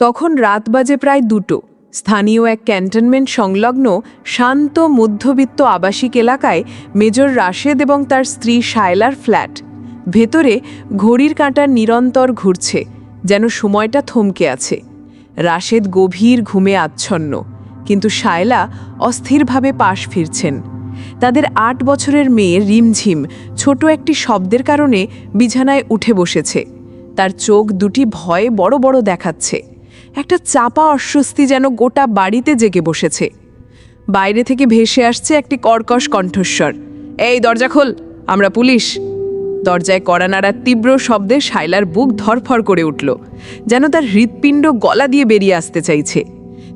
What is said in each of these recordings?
তখন রাত বাজে প্রায় দুটো। স্থানীয় এক ক্যান্টনমেন্ট সংলগ্ন শান্ত, মধ্যবিত্ত আবাসিক এলাকায় মেজর রাশেদ এবং তার স্ত্রী শায়লার ফ্ল্যাট। ভেতরে ঘড়ির কাঁটার নিরন্তর ঘুরছে, যেন সময়টা থমকে আছে। রাশেদ গভীর ঘুমে আচ্ছন্ন, কিন্তু শায়লা অস্থিরভাবে পাশ ফিরছেন। তাদের আট বছরের মেয়ে রিমঝিম ছোট একটি শব্দের কারণে বিছানায় উঠে বসেছে। তার চোখ দুটি ভয়ে বড় বড় দেখাচ্ছে। একটা চাপা অস্বস্তি যেন গোটা বাড়িতে জেগে বসেছে। বাইরে থেকে ভেসে আসছে একটি কর্কশ কণ্ঠস্বর। এই, দরজা খোল, আমরা পুলিশ। দরজায় কড়া নাড়ার তীব্র শব্দে শাইলার বুক ধরফর করে উঠল, যেন তার হৃৎপিণ্ড গলা দিয়ে বেরিয়ে আসতে চাইছে।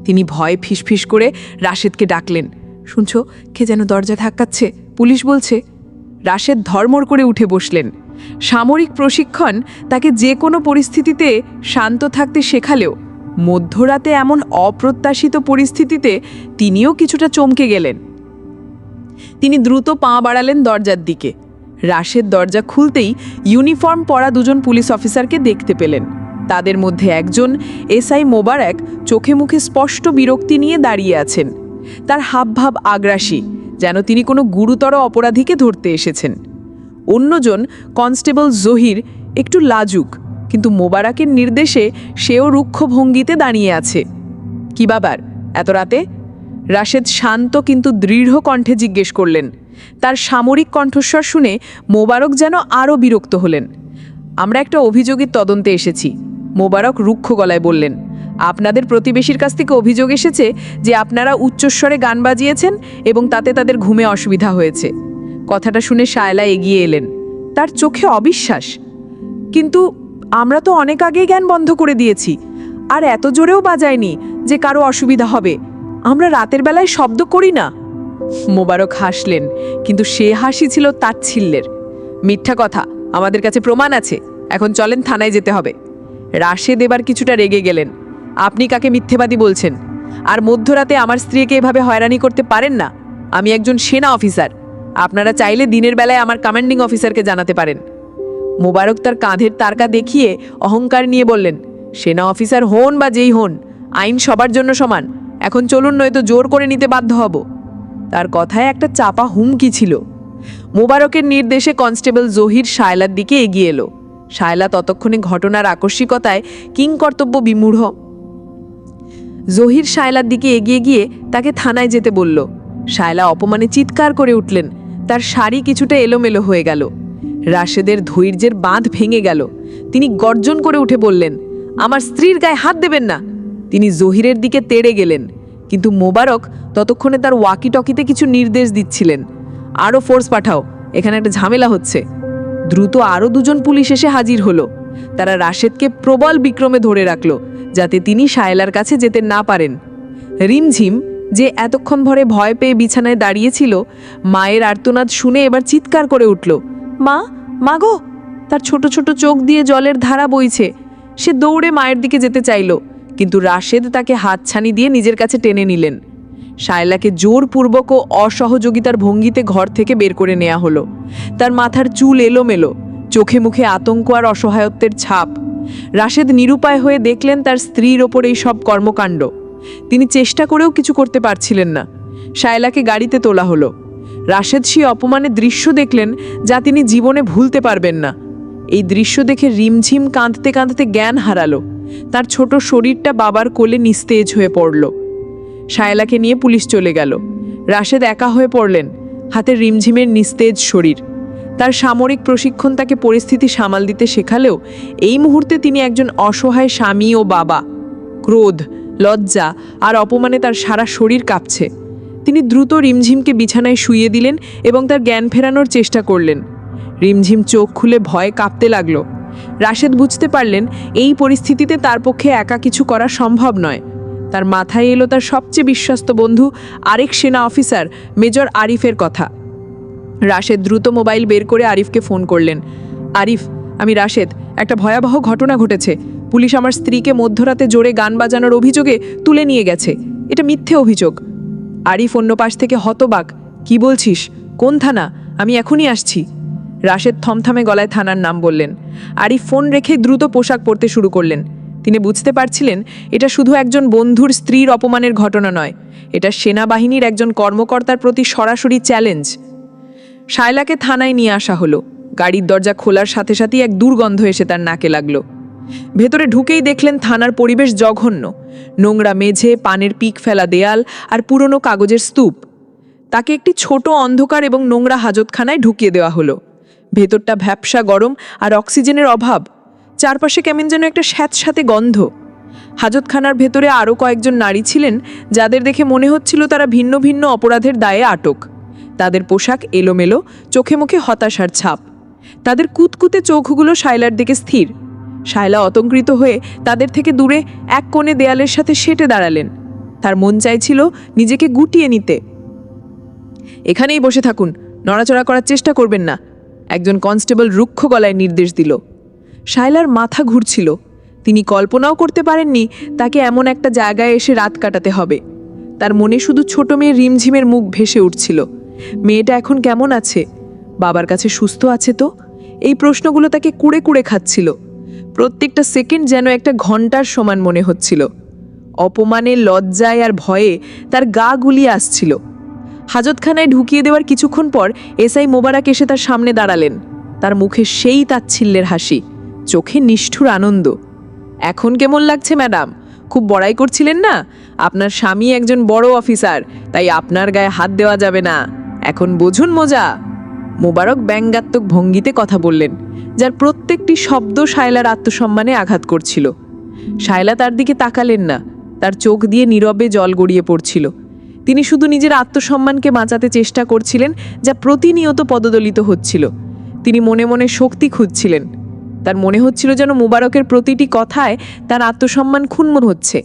তিনি ভয় ফিসফিস করে রাশেদকে ডাকলেন, শুনছো, কে যেন দরজা ধাক্কাচ্ছে? পুলিশ বলছে। রাশেদ ধর্মর করে উঠে বসলেন। সামরিক প্রশিক্ষণ তাকে যে কোনো পরিস্থিতিতে শান্ত থাকতে শেখালেও মধ্যরাতে এমন অপ্রত্যাশিত পরিস্থিতিতে তিনিও কিছুটা চমকে গেলেন। তিনি দ্রুত পা বাড়ালেন দরজার দিকে। রাশের দরজা খুলতেই ইউনিফর্ম পরা দুজন পুলিশ অফিসারকে দেখতে পেলেন। তাদের মধ্যে একজন এসআই মোবারক চোখে মুখে স্পষ্ট বিরক্তি নিয়ে দাঁড়িয়ে আছেন। তার হাবভাব আগ্রাসী, যেন তিনি কোনো গুরুতর অপরাধীকে ধরতে এসেছেন। অন্যজন কনস্টেবল জহির একটু লাজুক কিন্তু মোবারকের নির্দেশে সেও রুক্ষ ভঙ্গিতে দাঁড়িয়ে আছে। কি বাবার এত রাতে? রাশেদ শান্ত কিন্তু দৃঢ় কণ্ঠে জিজ্ঞেস করলেন। তার সামরিক কণ্ঠস্বর শুনে মোবারক যেন আরও বিরক্ত হলেন। আমরা একটা অভিযোগের তদন্তে এসেছি। মোবারক রুক্ষ গলায় বললেন, আপনাদের প্রতিবেশীর কাছ থেকে অভিযোগ এসেছে যে আপনারা উচ্চস্বরে গান বাজিয়েছেন এবং তাতে তাদের ঘুমে অসুবিধা হয়েছে। কথাটা শুনে শায়লা এগিয়ে এলেন। তার চোখে অবিশ্বাস। কিন্তু আমরা তো অনেক আগেই জ্ঞান বন্ধ করে দিয়েছি। আর এত জোরেও বাজায়নি যে কারও অসুবিধা হবে। আমরা রাতের বেলায় শব্দ করি না। মোবারক হাসলেন, কিন্তু সে হাসি ছিল তাচ্ছিল্যের মিথ্যা কথা, আমাদের কাছে প্রমাণ আছে। এখন চলেন থানায় যেতে হবে। রাশেদ এবার কিছুটা রেগে গেলেন। আপনি কাকে মিথ্যেবাদী বলছেন? আর মধ্যরাতে আমার স্ত্রীকে এভাবে হয়রানি করতে পারেন না? আমি একজন সেনা অফিসার। আপনারা চাইলে দিনের বেলায় আমার কমান্ডিং অফিসারকে জানাতে পারেন। মোবারক তার কাঁধের তারকা দেখিয়ে অহংকার নিয়ে বললেন, সেনা অফিসার হন বা যেই হন, আইন সবার জন্য সমান। এখন চলুন নয়তো জোর করে নিতে বাধ্য হব। তার কথায় একটা চাপা হুমকি ছিল। মোবারকের নির্দেশে কনস্টেবল জহির শায়লার দিকে এগিয়ে এলো। শায়লা ততক্ষণে ঘটনার আকস্মিকতায় কিংকর্তব্য বিমূঢ়। জহির শায়লার দিকে এগিয়ে গিয়ে তাকে থানায় যেতে বলল। শায়লা অপমানে চিৎকার করে উঠলেন। তার শাড়ি কিছুটা এলোমেলো হয়ে গেল। রাশেদের ধৈর্যের বাঁধ ভেঙে গেল। তিনি গর্জন করে উঠে বললেন, আমার স্ত্রীর গায়ে হাত দেবেন না। তিনি জহিরের দিকে তেড়ে গেলেন, কিন্তু মোবারক ততক্ষণে তার ওয়াকি টকিতে কিছু নির্দেশ দিচ্ছিলেন। আরও ফোর্স পাঠাও, এখানে একটা ঝামেলা হচ্ছে। দ্রুত আরও দুজন পুলিশ এসে হাজির হলো। তারা রাশেদকে প্রবল বিক্রমে ধরে রাখল, যাতে তিনি শায়লার কাছে যেতে না পারেন। রিমঝিম, যে এতক্ষণ ভরে ভয় পেয়ে বিছানায় দাঁড়িয়েছিল মায়ের আর্তনাদ শুনে এবার চিৎকার করে উঠল, মা মা গো, তার ছোট ছোট চোখ দিয়ে জলের ধারা বইছে। সে দৌড়ে মায়ের দিকে যেতে চাইল, কিন্তু রাশেদ তাকে হাতছানি দিয়ে নিজের কাছে টেনে নিলেন। শায়লাকে জোরপূর্বক ও অসহযোগিতার ভঙ্গিতে ঘর থেকে বের করে নেওয়া হলো। তার মাথার চুল এলোমেলো, চোখে মুখে আতঙ্ক আর অসহায়ত্বের ছাপ। রাশেদ নিরুপায় হয়ে দেখলেন তার স্ত্রীর ওপর এই সব কর্মকাণ্ড। তিনি চেষ্টা করেও কিছু করতে পারছিলেন না। শায়লাকে গাড়িতে তোলা হলো। রাশেদ সেই অপমানের দৃশ্য দেখলেন যা তিনি জীবনে ভুলতে পারবেন না। এই দৃশ্য দেখে রিমঝিম কাঁদতে কাঁদতে জ্ঞান হারালো। তার ছোট শরীরটা বাবার কোলে নিস্তেজ হয়ে পড়ল। শায়লাকে নিয়ে পুলিশ চলে গেল। রাশেদ একা হয়ে পড়লেন, হাতে রিমঝিমের নিস্তেজ শরীর। তার সামরিক প্রশিক্ষণ তাকে পরিস্থিতি সামাল দিতে শেখালেও এই মুহূর্তে তিনি একজন অসহায় স্বামী ও বাবা। ক্রোধ, লজ্জা আর অপমানে তার সারা শরীর কাঁপছে। তিনি দ্রুত রিমঝিমকে বিছানায় শুইয়ে দিলেন এবং তার জ্ঞান ফেরানোর চেষ্টা করলেন। রিমঝিম চোখ খুলে ভয়ে কাঁপতে লাগল। রাশেদ বুঝতে পারলেন, এই পরিস্থিতিতে তার পক্ষে একা কিছু করা সম্ভব নয়। তার মাথায় এলো তার সবচেয়ে বিশ্বস্ত বন্ধু আরেক সেনা অফিসার, মেজর আরিফের কথা। রাশেদ দ্রুত মোবাইল বের করে আরিফকে ফোন করলেন। আরিফ, আমি রাশেদ, একটা ভয়াবহ ঘটনা ঘটেছে। পুলিশ আমার স্ত্রীকে মধ্যরাতে জোরে গান বাজানোর অভিযোগে তুলে নিয়ে গেছে। এটা মিথ্যে অভিযোগ। আরিফ অন্য পাশ থেকে হতবাক, কি বলছিস? কোন থানা? আমি এখনই আসছি। রাশেদ থমথমে গলায় থানার নাম বললেন। আরিফ ফোন রেখে দ্রুত পোশাক পরতে শুরু করলেন। তিনি বুঝতে পারছিলেন, এটা শুধু একজন বন্ধুর স্ত্রীর অপমানের ঘটনা নয়, এটা সেনাবাহিনীর একজন কর্মকর্তার প্রতি সরাসরি চ্যালেঞ্জ। শায়লাকে থানায় নিয়ে আসা হলো। গাড়ির দরজা খোলার সাথে সাথেই এক দুর্গন্ধ এসে তার নাকে লাগল। ভেতরে ঢুকেই দেখলেন থানার পরিবেশ জঘন্য। নোংরা মেঝে, পানের পিক ফেলা দেয়াল আর পুরনো কাগজের স্তূপ। তাকে একটি ছোট অন্ধকার এবং নোংরা হাজতখানায় ঢুকিয়ে দেওয়া হলো। ভেতরটা ভ্যাপসা গরম আর অক্সিজেনের অভাব। চারপাশে কেমন যেন একটা স্যাঁতস্যাঁতে গন্ধ। হাজতখানার ভেতরে আরও কয়েকজন নারী ছিলেন, যাদের দেখে মনে হচ্ছিল তারা ভিন্ন ভিন্ন অপরাধের দায়ে আটক। তাদের পোশাক এলোমেলো, চোখে মুখে হতাশার ছাপ। তাদের কুতকুতে চোখগুলো শায়লার দিকে স্থির। শায়লা অতঙ্কৃত হয়ে তাদের থেকে দূরে এক কোণে দেয়ালের সাথে সেটে দাঁড়ালেন। তার মন চাইছিল নিজেকে গুটিয়ে নিতে। এখানেই বসে থাকুন, নড়াচড়া করার চেষ্টা করবেন না, একজন কনস্টেবল রুক্ষ গলায় নির্দেশ দিল। শায়লার মাথা ঘুরছিল। তিনি কল্পনাও করতে পারেননি তাকে এমন একটা জায়গায় এসে রাত কাটাতে হবে। তার মনে শুধু ছোট মেয়ে রিমঝিমের মুখ ভেসে উঠছিল। মেয়েটা এখন কেমন আছে? বাবার কাছে সুস্থ আছে তো? এই প্রশ্নগুলো তাকে কুড়ে কুড়ে খাচ্ছিল। প্রত্যেকটা সেকেন্ড যেন একটা ঘণ্টার সমান মনে হচ্ছিল। অপমানে, লজ্জায় আর ভয়ে তার গা গুলিয়ে আসছিল। হাজতখানায় ঢুকিয়ে দেওয়ার কিছুক্ষণ পর এসআই মোবারক এসে তার সামনে দাঁড়ালেন। তার মুখে সেই তাচ্ছিল্যের হাসি, চোখে নিষ্ঠুর আনন্দ। এখন কেমন লাগছে, ম্যাডাম? খুব বড়াই করছিলেন না? আপনার স্বামী একজন বড় অফিসার, তাই আপনার গায়ে হাত দেওয়া যাবে না। এখন বুঝুন মজা। মোবারক ব্যঙ্গাত্মক ভঙ্গিতে কথা বললেন, যার প্রত্যেকটি শব্দ শায়লার আত্মসম্মানে আঘাত করছিল। শায়লা তার দিকে তাকালেন না, তার চোখ দিয়ে নীরবে জল গড়িয়ে পড়ছিল। তিনি শুধু নিজের আত্মসম্মানকে বাঁচাতে চেষ্টা করছিলেন, যা প্রতিনিয়ত পদদলিত হচ্ছিল। তিনি মনে মনে শক্তি খুঁজছিলেন। তার মনে হচ্ছিল যেন মুবারকের প্রতিটি কথায় তার আত্মসম্মান ক্ষুণ্ণ হচ্ছে।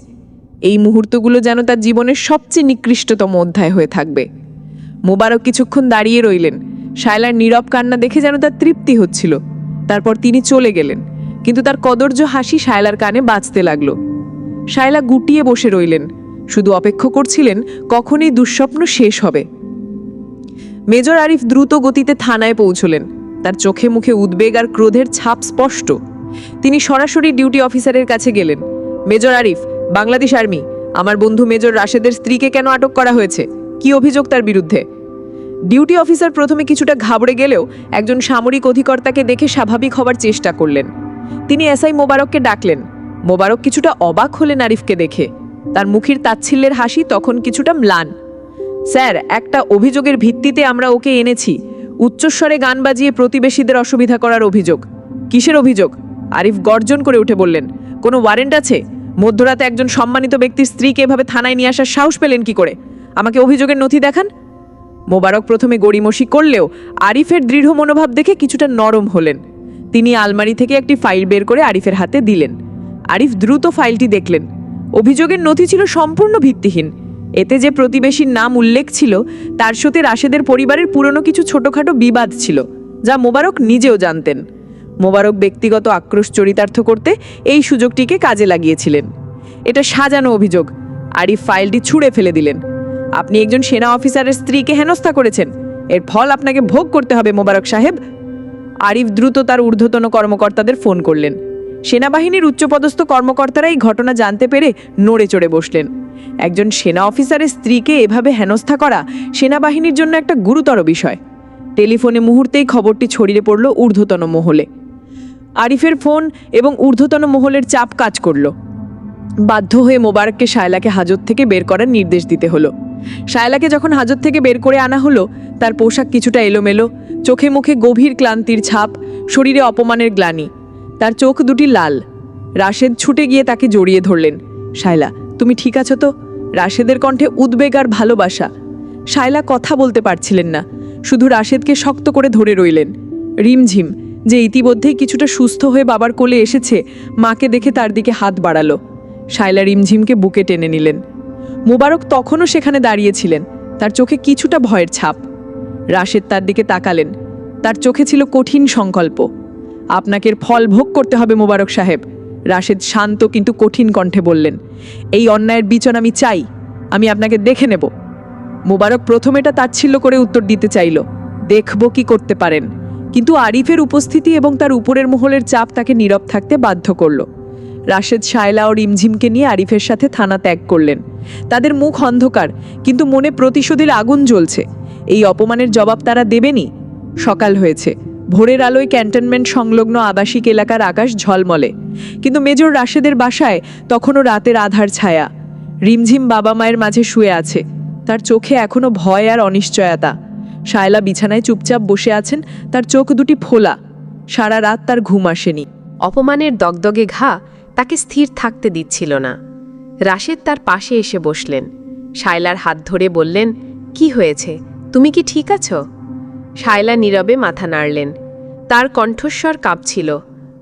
এই মুহূর্তগুলো যেন তার জীবনের সবচেয়ে নিকৃষ্টতম অধ্যায় হয়ে থাকবে। মোবারক কিছুক্ষণ দাঁড়িয়ে রইলেন শায়লার নীরব কান্না দেখে যেন তার তৃপ্তি হচ্ছিল। তারপর তিনি চলে গেলেন, কিন্তু তার কদর্য হাসি শায়লার কানে বাজতে লাগল। শায়লা গুটিয়ে বসে রইলেন, শুধু অপেক্ষা করছিলেন কখন এই দুঃস্বপ্ন শেষ হবে। মেজর আরিফ দ্রুত গতিতে থানায় পৌঁছলেন। তার চোখে মুখে উদ্বেগ আর ক্রোধের ছাপ স্পষ্ট। তিনি সরাসরি ডিউটি অফিসারের কাছে গেলেন। মেজর আরিফ, বাংলাদেশ আর্মি, আমার বন্ধু মেজর রাশেদের স্ত্রীকে কেন আটক করা হয়েছে? কি অভিযোগ তার বিরুদ্ধে? ডিউটি অফিসার প্রথমে কিছুটা ঘাবড়ে গেলেও একজন সামরিক অধিকর্তাকে দেখে স্বাভাবিক হবার চেষ্টা করলেন। তিনি এসআই মোবারককে ডাকলেন। মোবারক কিছুটা অবাক হলেন আরিফকে দেখে। তার মুখের তাচ্ছিল্যের হাসি তখন কিছুটা ম্লান। স্যার, একটা অভিযোগের ভিত্তিতে আমরা ওকে এনেছি। উচ্চস্বরে গান বাজিয়ে প্রতিবেশীদের অসুবিধা করার অভিযোগ। কিসের অভিযোগ? আরিফ গর্জন করে উঠে বললেন, কোনো ওয়ারেন্ট আছে? মধ্যরাতে একজন সম্মানিত ব্যক্তির স্ত্রীকে এভাবে থানায় নিয়ে আসার সাহস পেলেন কি করে? আমাকে অভিযোগের নথি দেখান? মোবারক প্রথমে গড়িমসি করলেও আরিফের দৃঢ় মনোভাব দেখে কিছুটা নরম হলেন। তিনি আলমারি থেকে একটি ফাইল বের করে আরিফের হাতে দিলেন। আরিফ দ্রুত ফাইলটি দেখলেন। অভিযোগের নথি ছিল সম্পূর্ণ ভিত্তিহীন। এতে যে প্রতিবেশীর নাম উল্লেখ ছিল, তার সাথে রাশেদের পরিবারের পুরনো কিছু ছোটখাটো বিবাদ ছিল, যা মোবারক নিজেও জানতেন। মোবারক ব্যক্তিগত আক্রোশ চরিতার্থ করতে এই সুযোগটিকে কাজে লাগিয়েছিলেন। এটা সাজানো অভিযোগ। আরিফ ফাইলটি ছুঁড়ে ফেলে দিলেন। আপনি একজন সেনা অফিসারের স্ত্রীকে হেনস্থা করেছেন। এর ফল আপনাকে ভোগ করতে হবে, মোবারক সাহেব। আরিফ দ্রুত তার ঊর্ধ্বতন কর্মকর্তাদের ফোন করলেন। সেনাবাহিনীর উচ্চপদস্থ কর্মকর্তারা এই ঘটনা জানতে পেরে নড়ে চড়ে বসলেন। একজন সেনা অফিসারের স্ত্রীকে এভাবে হেনস্থা করা সেনাবাহিনীর জন্য একটা গুরুতর বিষয়। টেলিফোনে মুহূর্তেই খবরটি ছড়িয়ে পড়ল ঊর্ধ্বতন মহলে। আরিফের ফোন এবং ঊর্ধ্বতন মহলের চাপ কাজ করল। বাধ্য হয়ে মোবারককে শায়লাকে হাজত থেকে বের করার নির্দেশ দিতে হলো। শায়লাকে যখন হাজত থেকে বের করে আনা হলো, তার পোশাক কিছুটা এলোমেলো, চোখে মুখে গভীর ক্লান্তির ছাপ, শরীরে অপমানের গ্লানি। তার চোখ দুটি লাল। রাশেদ ছুটে গিয়ে তাকে জড়িয়ে ধরলেন। শায়লা, তুমি ঠিক আছো তো? রাশেদের কণ্ঠে উদ্বেগ আর ভালোবাসা। শায়লা কথা বলতে পারছিলেন না, শুধু রাশেদকে শক্ত করে ধরে রইলেন। রিমঝিম, যে ইতিমধ্যেই কিছুটা সুস্থ হয়ে বাবার কোলে এসেছে, মাকে দেখে তার দিকে হাত বাড়ালো। শায়লা রিমঝিমকে বুকে টেনে নিলেন। মোবারক তখনও সেখানে দাঁড়িয়েছিলেন। তার চোখে কিছুটা ভয়ের ছাপ। রাশেদ তার দিকে তাকালেন। তার চোখে ছিল কঠিন সংকল্প। আপনাকে ফল ভোগ করতে হবে, মোবারক সাহেব। রাশেদ শান্ত কিন্তু কঠিন কণ্ঠে বললেন, এই অন্যায়ের বিচন আমি চাই। আমি আপনাকে দেখে নেব। মোবারক প্রথম এটা তাচ্ছিল্য করে উত্তর দিতে চাইল, দেখব কি করতে পারেন। কিন্তু আরিফের উপস্থিতি এবং তার উপরের মহলের চাপ তাকে নীরব থাকতে বাধ্য করল। রাশেদ শায়লা ও রিমঝিমকে নিয়ে আরিফের সাথে থানা ত্যাগ করলেন। তাদের মুখ অন্ধকার, কিন্তু মনে প্রতিশোধের আগুন জ্বলছে। এই অপমানের জবাব তারা দেবেনি সকাল হয়েছে। ভোরের আলোয় ক্যান্টনমেন্ট সংলগ্ন আবাসিক এলাকার আকাশ ঝলমলে। কিন্তু মেজর রাশেদের বাসায় তখনও রাতের আধার ছায়া। রিমঝিম বাবা মায়ের মাঝে শুয়ে আছে। তার চোখে এখনও ভয় আর অনিশ্চয়তা। শায়লা বিছানায় চুপচাপ বসে আছেন, তার চোখ দুটি ফোলা। সারা রাত তার ঘুম আসেনি। অপমানের দগদগে ঘা তাকে স্থির থাকতে দিচ্ছিল না। রাশেদ তার পাশে এসে বসলেন। শায়লার হাত ধরে বললেন, কি হয়েছে? তুমি কি ঠিক আছো? শায়লা নীরবে মাথা নাড়লেন। তার কণ্ঠস্বর কাঁপছিল।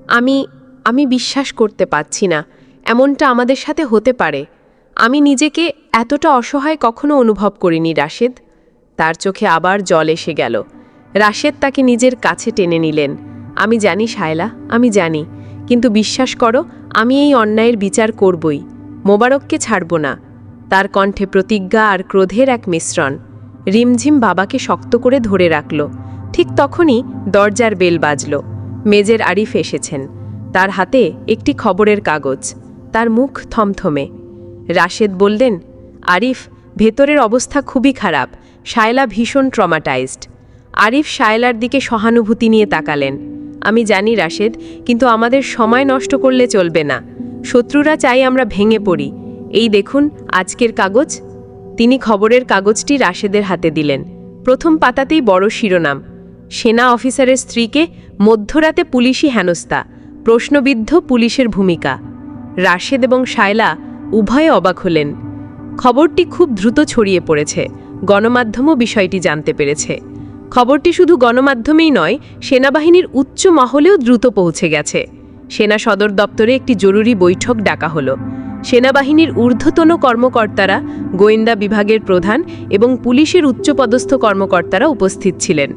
আমি আমি বিশ্বাস করতে পারছি না। এমনটা আমাদের সাথে হতে পারে। আমি নিজেকে এতটা অসহায় কখনো অনুভব করিনি, রাশেদ। তার চোখে আবার জল এসে গেল। রাশেদ তাকে নিজের কাছে টেনে নিলেন। আমি জানি, শায়লা, আমি জানি। কিন্তু বিশ্বাস করো, আমি এই অন্যায়ের বিচার করবই। মোবারককে ছাড়ব না। তার কণ্ঠে প্রতিজ্ঞা আর ক্রোধের এক মিশ্রণ। রিমঝিম বাবাকে শক্ত করে ধরে রাখল। ঠিক তখনই দরজার বেল বাজল। মেজের আরিফ এসেছেন। তার হাতে একটি খবরের কাগজ। তার মুখ থমথমে। রাশেদ বললেন, আরিফ, ভেতরের অবস্থা খুবই খারাপ। শায়লা ভীষণ ট্রমাটাইজড। আরিফ শায়লার দিকে সহানুভূতি নিয়ে তাকালেন। আমি জানি রাশেদ, কিন্তু আমাদের সময় নষ্ট করলে চলবে না। শত্রুরা চাই আমরা ভেঙে পড়ি। এই দেখুন আজকের কাগজ। তিনি খবরের কাগজটি রাশেদের হাতে দিলেন। প্রথম পাতাতেই বড় শিরোনাম। সেনা অফিসারের স্ত্রীকে মধ্যরাতে পুলিশি হেনস্তা প্রশ্নবিদ্ধ পুলিশের ভূমিকা। রাশেদ এবং শায়লা উভয়ে অবাক হলেন। খবরটি খুব দ্রুত ছড়িয়ে পড়েছে। গণমাধ্যমও বিষয়টি জানতে পেরেছে। খবরটি শুধু গণমাধ্যমেই নয়, সেনাবাহিনীর উচ্চ মহলেও দ্রুত পৌঁছে গেছে। সেনা সদর দপ্তরে একটি জরুরি বৈঠক ডাকা হলো। সেনাবাহিনীর ঊর্ধ্বতন কর্মকর্তারা, গোয়েন্দা বিভাগের প্রধান এবং পুলিশের উচ্চপদস্থ কর্মকর্তারা উপস্থিত ছিলেন।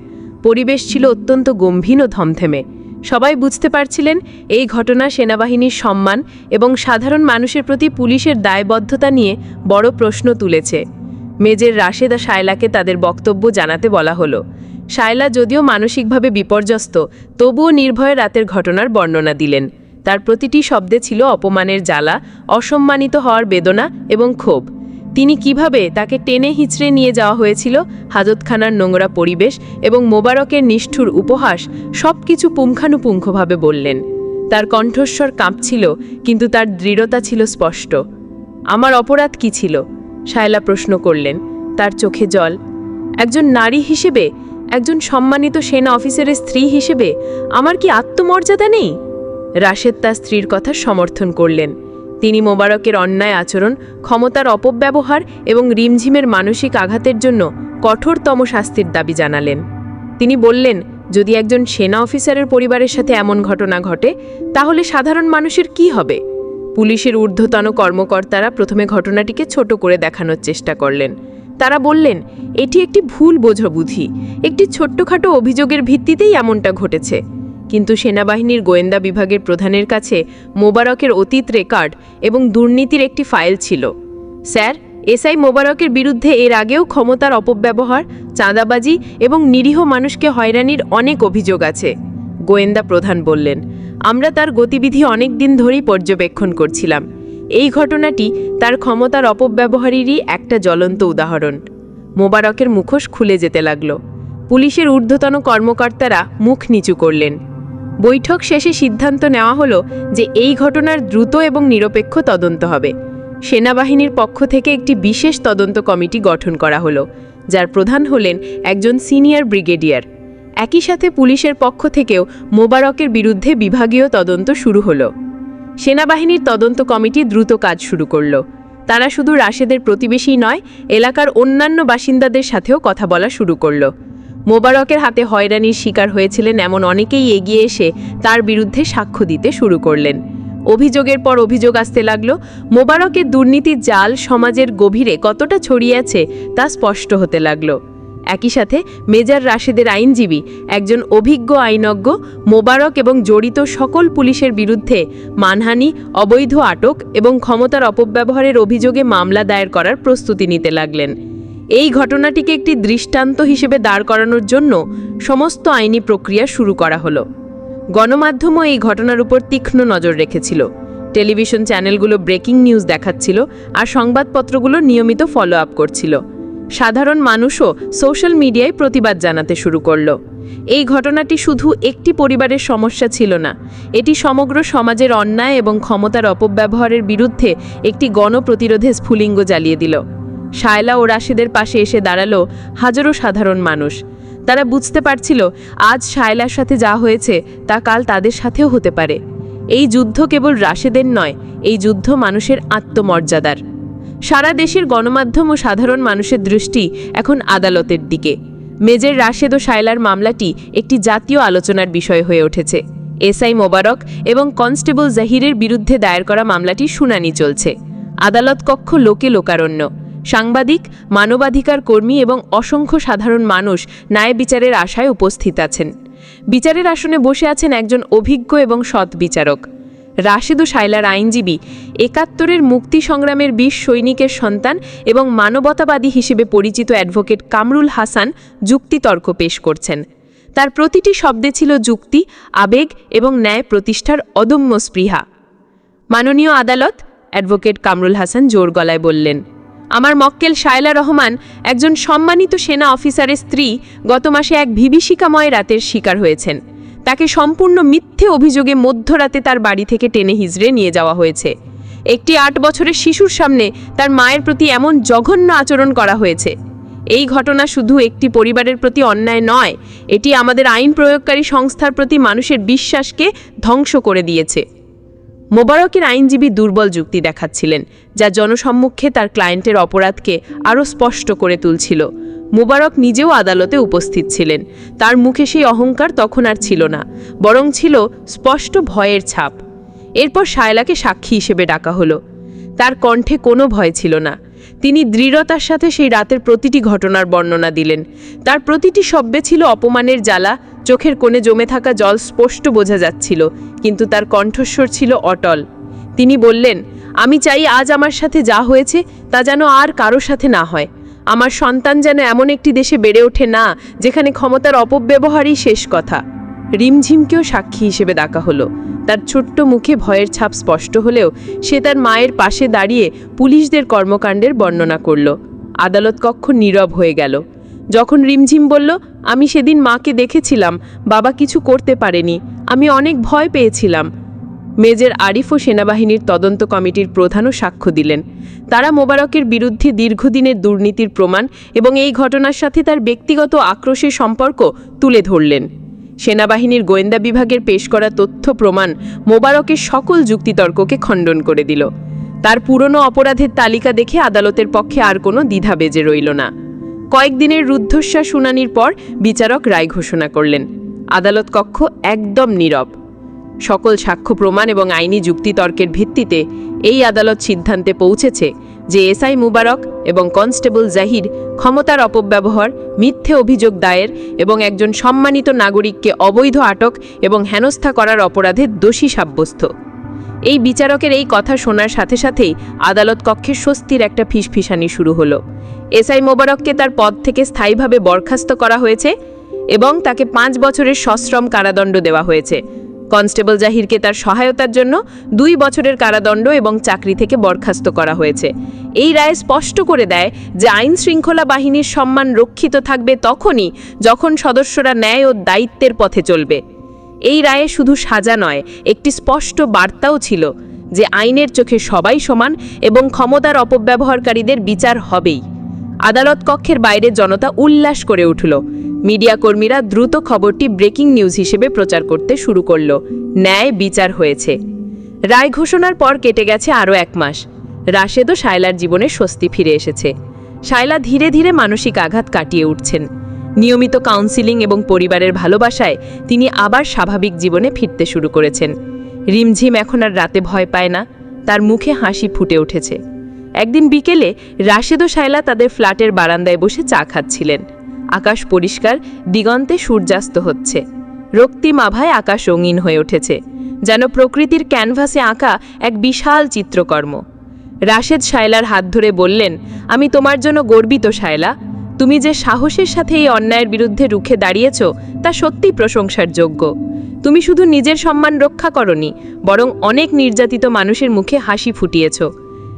পরিবেশ ছিল অত্যন্ত গম্ভীর ও থমথেমে সবাই বুঝতে পারছিলেন, এই ঘটনা সেনাবাহিনীর সম্মান এবং সাধারণ মানুষের প্রতি পুলিশের দায়বদ্ধতা নিয়ে বড় প্রশ্ন তুলেছে। মেজের রাশেদা শায়লাকে তাদের বক্তব্য জানাতে বলা হলো। শায়লা যদিও মানসিকভাবে বিপর্যস্ত, তবুও নির্ভয়ে রাতের ঘটনার বর্ণনা দিলেন। তার প্রতিটি শব্দে ছিল অপমানের জ্বালা, অসম্মানিত হওয়ার বেদনা এবং ক্ষোভ। তিনি কীভাবে তাকে টেনে হিচড়ে নিয়ে যাওয়া হয়েছিল, হাজতখানার নোংরা পরিবেশ এবং মোবারকের নিষ্ঠুর উপহাস সব কিছু পুঙ্খানুপুঙ্খভাবে বললেন। তার কণ্ঠস্বর কাঁপছিল, কিন্তু তার দৃঢ়তা ছিল স্পষ্ট। আমার অপরাধ কি ছিল? শায়লা প্রশ্ন করলেন, তার চোখে জল। একজন নারী হিসেবে, একজন সম্মানিত সেনা অফিসারের স্ত্রী হিসেবে আমার কি আত্মমর্যাদা নেই? রাশেদ তার স্ত্রীর কথা সমর্থন করলেন। তিনি মোবারকের অন্যায় আচরণ, ক্ষমতার অপব্যবহার এবং রিমঝিমের মানসিক আঘাতের জন্য কঠোরতম শাস্তির দাবি জানালেন। তিনি বললেন, যদি একজন সেনা অফিসারের পরিবারের সাথে এমন ঘটনা ঘটে, তাহলে সাধারণ মানুষের কি হবে? পুলিশের ঊর্ধ্বতন কর্মকর্তারা প্রথমে ঘটনাটিকে ছোট করে দেখানোর চেষ্টা করলেন। তারা বললেন, এটি একটি ভুল বোঝাবুঝি। একটি ছোট্টখাটো অভিযোগের ভিত্তিতেই এমনটা ঘটেছে। কিন্তু সেনাবাহিনীর গোয়েন্দা বিভাগের প্রধানের কাছে মোবারকের অতীত রেকর্ড এবং দুর্নীতির একটি ফাইল ছিল। স্যার, এসআই মোবারকের বিরুদ্ধে এর আগেও ক্ষমতার অপব্যবহার, চাঁদাবাজি এবং নিরীহ মানুষকে হয়রানির অনেক অভিযোগ আছে। গোয়েন্দা প্রধান বললেন আমরা তার গতিবিধি অনেক দিন ধরেই পর্যবেক্ষণ করছিলাম। এই ঘটনাটি তার ক্ষমতার অপব্যবহারেরই একটা জ্বলন্ত উদাহরণ। মোবারকের মুখোশ খুলে যেতে লাগল। পুলিশের ঊর্ধ্বতন কর্মকর্তারা মুখ নিচু করলেন। বৈঠক শেষে সিদ্ধান্ত নেওয়া হলো যে এই ঘটনার দ্রুত এবং নিরপেক্ষ তদন্ত হবে। সেনাবাহিনীর পক্ষ থেকে একটি বিশেষ তদন্ত কমিটি গঠন করা হলো, যার প্রধান হলেন একজন সিনিয়র ব্রিগেডিয়ার। একই সাথে পুলিশের পক্ষ থেকেও মোবারকের বিরুদ্ধে বিভাগীয় তদন্ত শুরু হলো। সেনাবাহিনীর তদন্ত কমিটি দ্রুত কাজ শুরু করল। তারা শুধু রাশেদের প্রতিবেশী নয়, এলাকার অন্যান্য বাসিন্দাদের সাথেও কথা বলা শুরু করল। মোবারকের হাতে হয়রানির শিকার হয়েছিলেন এমন অনেকেই এগিয়ে এসে তার বিরুদ্ধে সাক্ষ্য দিতে শুরু করলেন। অভিযোগের পর অভিযোগ আসতে লাগল, মোবারকের দুর্নীতির জাল সমাজের গভীরে কতটা ছড়িয়েছে তা স্পষ্ট হতে লাগল। একই সাথে মেজর রাশেদের আইনজীবী, একজন অভিজ্ঞ আইনজ্ঞ, মোবারক এবং জড়িত সকল পুলিশের বিরুদ্ধে মানহানি, অবৈধ আটক এবং ক্ষমতার অপব্যবহারের অভিযোগে মামলা দায়ের করার প্রস্তুতি নিতে লাগলেন। এই ঘটনাটিকে একটি দৃষ্টান্ত হিসেবে দাঁড় করানোর জন্য সমস্ত আইনি প্রক্রিয়া শুরু করা হলো। গণমাধ্যমও এই ঘটনার উপর তীক্ষ্ণ নজর রেখেছিল। টেলিভিশন চ্যানেলগুলো ব্রেকিং নিউজ দেখাচ্ছিল আর সংবাদপত্রগুলো নিয়মিত ফলো আপ করছিল। সাধারণ মানুষও সোশ্যাল মিডিয়ায় প্রতিবাদ জানাতে শুরু করল। এই ঘটনাটি শুধু একটি পরিবারের সমস্যা ছিল না, এটি সমগ্র সমাজের অন্যায় এবং ক্ষমতার অপব্যবহারের বিরুদ্ধে একটি গণপ্রতিরোধে স্ফুলিঙ্গ জ্বালিয়ে দিল। শায়লা ও রাশেদের পাশে এসে দাঁড়াল হাজারো সাধারণ মানুষ। তারা বুঝতে পারছিল, আজ শায়লার সাথে যা হয়েছে তা কাল তাদের সাথেও হতে পারে। এই যুদ্ধ কেবল রাশেদের নয়, এই যুদ্ধ মানুষের আত্মমর্যাদার। সারা দেশের গণমাধ্যম ও সাধারণ মানুষের দৃষ্টি এখন আদালতের দিকে। মেজর রাশেদ ও শায়লার মামলাটি একটি জাতীয় আলোচনার বিষয় হয়ে উঠেছে। এসআই মোবারক এবং কনস্টেবল জাহিরের বিরুদ্ধে দায়ের করা মামলাটি শুনানি চলছে। আদালত কক্ষ লোকে লোকারণ্য। সাংবাদিক, মানবাধিকার কর্মী এবং অসংখ্য সাধারণ মানুষ ন্যায় বিচারের আশায় উপস্থিত আছেন। বিচারের আসনে বসে আছেন একজন অভিজ্ঞ এবং সৎ বিচারক। রাশেদ ও শাইলার আইনজীবী, একাত্তরের মুক্তি সংগ্রামের বীর সৈনিকের সন্তান এবং মানবতাবাদী হিসেবে পরিচিত অ্যাডভোকেট কামরুল হাসান যুক্তিতর্ক পেশ করছেন। তার প্রতিটি শব্দে ছিল যুক্তি, আবেগ এবং ন্যায় প্রতিষ্ঠার অদম্য স্পৃহা। মাননীয় আদালত, অ্যাডভোকেট কামরুল হাসান জোর গলায় বললেন, আমার মক্কেল শায়লা রহমান একজন সম্মানিত সেনা অফিসারের স্ত্রী গত মাসে এক বিভীষিকাময় রাতের শিকার হয়েছেন। তাকে সম্পূর্ণ মিথ্যে অভিযোগে মধ্যরাতে তার বাড়ি থেকে টেনে হিজড়ে নিয়ে যাওয়া হয়েছে। একটি আট বছরের শিশুর সামনে তার মায়ের প্রতি এমন জঘন্য আচরণ করা হয়েছে। এই ঘটনা শুধু একটি পরিবারের প্রতি অন্যায় নয়, এটি আমাদের আইন প্রয়োগকারী সংস্থার প্রতি মানুষের বিশ্বাসকে ধ্বংস করে দিয়েছে। মোবারকের আইনজীবী দুর্বল যুক্তি দেখাচ্ছিলেন, যা জনসম্মুখে তার ক্লায়েন্টের অপরাধকে আরও স্পষ্ট করে তুলছিল। মুবারক নিজেও আদালতে উপস্থিত ছিলেন। তার মুখে সেই অহংকার তখন আর ছিল না, বরং ছিল স্পষ্ট ভয়ের ছাপ। এরপর শায়লাকে সাক্ষী হিসেবে ডাকা হলো। তার কণ্ঠে কোনো ভয় ছিল না। তিনি দৃঢ়তার সাথে সেই রাতের প্রতিটি ঘটনার বর্ণনা দিলেন। তার প্রতিটি শব্দে ছিল অপমানের জ্বালা, চোখের কোণে জমে থাকা জল স্পষ্ট বোঝা যাচ্ছিল, কিন্তু তার কণ্ঠস্বর ছিল অটল। তিনি বললেন, আমি চাই আজ আমার সাথে যা হয়েছে তা যেন আর কারও সাথে না হয়। আমার সন্তান যেন এমন একটি দেশে বেড়ে ওঠে না, যেখানে ক্ষমতার অপব্যবহারই শেষ কথা। রিমঝিমকেও সাক্ষী হিসেবে ডাকা হলো। তার ছোট্ট মুখে ভয়ের ছাপ স্পষ্ট হলেও সে তার মায়ের পাশে দাঁড়িয়ে পুলিশদের কর্মকাণ্ডের বর্ণনা করল। আদালত কক্ষ নীরব হয়ে গেল। যখন রিমঝিম বলল, আমি সেদিন মাকে দেখেছিলাম, বাবা কিছু করতে পারেনি, আমি অনেক ভয় পেয়েছিলাম। মেজর আরিফ ও সেনাবাহিনীর তদন্ত কমিটির প্রধানও সাক্ষ্য দিলেন। তারা মোবারকের বিরুদ্ধে দীর্ঘদিনের দুর্নীতির প্রমাণ এবং এই ঘটনার সাথে তার ব্যক্তিগত আক্রোশের সম্পর্ক তুলে ধরলেন। সেনাবাহিনীর গোয়েন্দা বিভাগের পেশ করা তথ্য প্রমাণ মোবারকের সকল যুক্তিতর্ককে খণ্ডন করে দিল। তার পুরনো অপরাধের তালিকা দেখে আদালতের পক্ষে আর কোনো দ্বিধা বেজে রইল না। কয়েকদিনের রুদ্ধশ্বাস শুনানির পর বিচারক রায় ঘোষণা করলেন। আদালত কক্ষ একদম নীরব। সকল সাক্ষ্য প্রমাণ এবং আইনি যুক্তিতর্কের ভিত্তিতে এই আদালত সিদ্ধান্তে পৌঁছেছে যে এসআই মুবারক এবং কনস্টেবল জাহির ক্ষমতার অপব্যবহার, মিথ্যে অভিযোগ দায়ের এবং একজন সম্মানিত নাগরিককে অবৈধ আটক এবং হেনস্থা করার অপরাধে দোষী সাব্যস্ত। এই বিচারকের এই কথা শোনার সাথে সাথেই আদালত কক্ষে স্বস্তির একটা ফিসফিসানি শুরু হলো। এসআই মোবারককে তার পদ থেকে স্থায়ীভাবে বরখাস্ত করা হয়েছে এবং তাকে পাঁচ বছরের সশ্রম কারাদণ্ড দেওয়া হয়েছে। কনস্টেবল জাহিরকে তার সহায়তার জন্য দুই বছরের কারাদণ্ড এবং চাকরি থেকে বরখাস্ত করা হয়েছে। এই রায় স্পষ্ট করে দেয় যে আইন শৃঙ্খলা বাহিনীর সম্মান রক্ষিত থাকবে তখনই যখন সদস্যরা ন্যায় ও দায়িত্বের পথে চলবে। এই রায়ে শুধু সাজা নয়, একটি স্পষ্ট বার্তাও ছিল যে আইনের চোখে সবাই সমান এবং ক্ষমতার অপব্যবহারকারীদের বিচার হবেই। আদালত কক্ষের বাইরে জনতা উল্লাস করে উঠল। মিডিয়া কর্মীরা দ্রুত খবরটি ব্রেকিং নিউজ হিসেবে প্রচার করতে শুরু করল। ন্যায় বিচার হয়েছে। রায় ঘোষণার পর কেটে গেছে আরও এক মাস। রাশেদ ও শায়লার জীবনে স্বস্তি ফিরে এসেছে। শায়লা ধীরে ধীরে মানসিক আঘাত কাটিয়ে উঠছেন। নিয়মিত কাউন্সিলিং এবং পরিবারের ভালোবাসায় তিনি আবার স্বাভাবিক জীবনে ফিরতে শুরু করেছেন। রিমঝিম এখন আর রাতে ভয় পায় না। তার মুখে হাসি ফুটে উঠেছে। একদিন বিকেলে রাশেদ ও শায়লা তাদের ফ্ল্যাটের বারান্দায় বসে চা খাচ্ছিলেন। আকাশ পরিষ্কার, দিগন্তে সূর্যাস্ত হচ্ছে। রক্তিম আভায় আকাশ রঙিন হয়ে উঠেছে, যেন প্রকৃতির ক্যানভাসে আঁকা এক বিশাল চিত্রকর্ম। রাশেদ শায়লার হাত ধরে বললেন, আমি তোমার জন্য গর্বিত শায়লা। তুমি যে সাহসের সাথে এই অন্যায়ের বিরুদ্ধে রুখে দাঁড়িয়েছ, তা সত্যি প্রশংসার যোগ্য। তুমি শুধু নিজের সম্মান রক্ষা করনি, বরং অনেক নির্যাতিত মানুষের মুখে হাসি ফুটিয়েছ।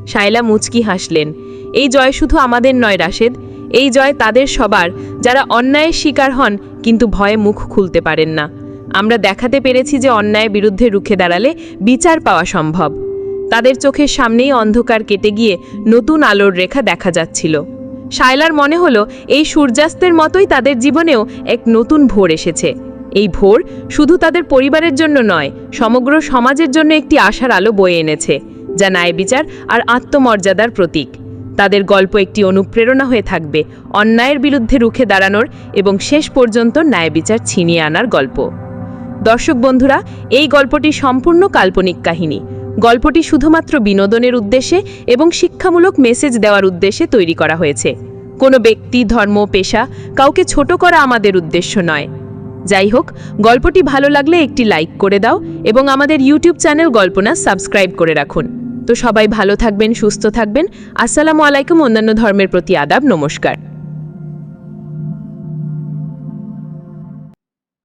শায়লা মুচকি হাসলেন, এই জয় শুধু আমাদের নয়, রাশেদ। এই জয় তাদের সবার। যারা অন্যায়ের শিকার হন, কিন্তু ভয়ে মুখ খুলতে পারেন না। আমরা দেখাতে পেরেছি যে অন্যায়ের বিরুদ্ধে রুখে দাঁড়ালে বিচার পাওয়া সম্ভব। তাদের চোখের সামনেই অন্ধকার কেটে গিয়ে নতুন আলোর রেখা দেখা যাচ্ছিল। শায়লার মনে হলো, এই সূর্যাস্তের মতোই তাদের জীবনেও এক নতুন ভোর এসেছে। এই ভোর শুধু তাদের পরিবারের জন্য নয়, সমগ্র সমাজের জন্য একটি আশার আলো বয়ে এনেছে। যা ন্যায় বিচার আর আত্মমর্যাদার প্রতীক। তাদের গল্প একটি অনুপ্রেরণা হয়ে থাকবে অন্যায়ের বিরুদ্ধে রুখে দাঁড়ানোর এবং শেষ পর্যন্ত ন্যায় বিচার ছিনিয়ে আনার গল্প। দর্শক বন্ধুরা, এই গল্পটি সম্পূর্ণ কাল্পনিক কাহিনী। গল্পটি শুধুমাত্র বিনোদনের উদ্দেশ্যে এবং শিক্ষামূলক মেসেজ দেওয়ার উদ্দেশ্যে তৈরি করা হয়েছে। কোনো ব্যক্তি, ধর্ম, পেশা কাউকে ছোট করা আমাদের উদ্দেশ্য নয়। যাই হোক, গল্পটি ভালো লাগলে একটি লাইক করে দাও এবং আমাদের ইউটিউব চ্যানেল গল্পনা সাবস্ক্রাইব করে রাখুন। তো সবাই ভালো থাকবেন সুস্থ থাকবেন। আসসালামু আলাইকুম অন্যান্য ধর্মের প্রতি আদাব নমস্কার।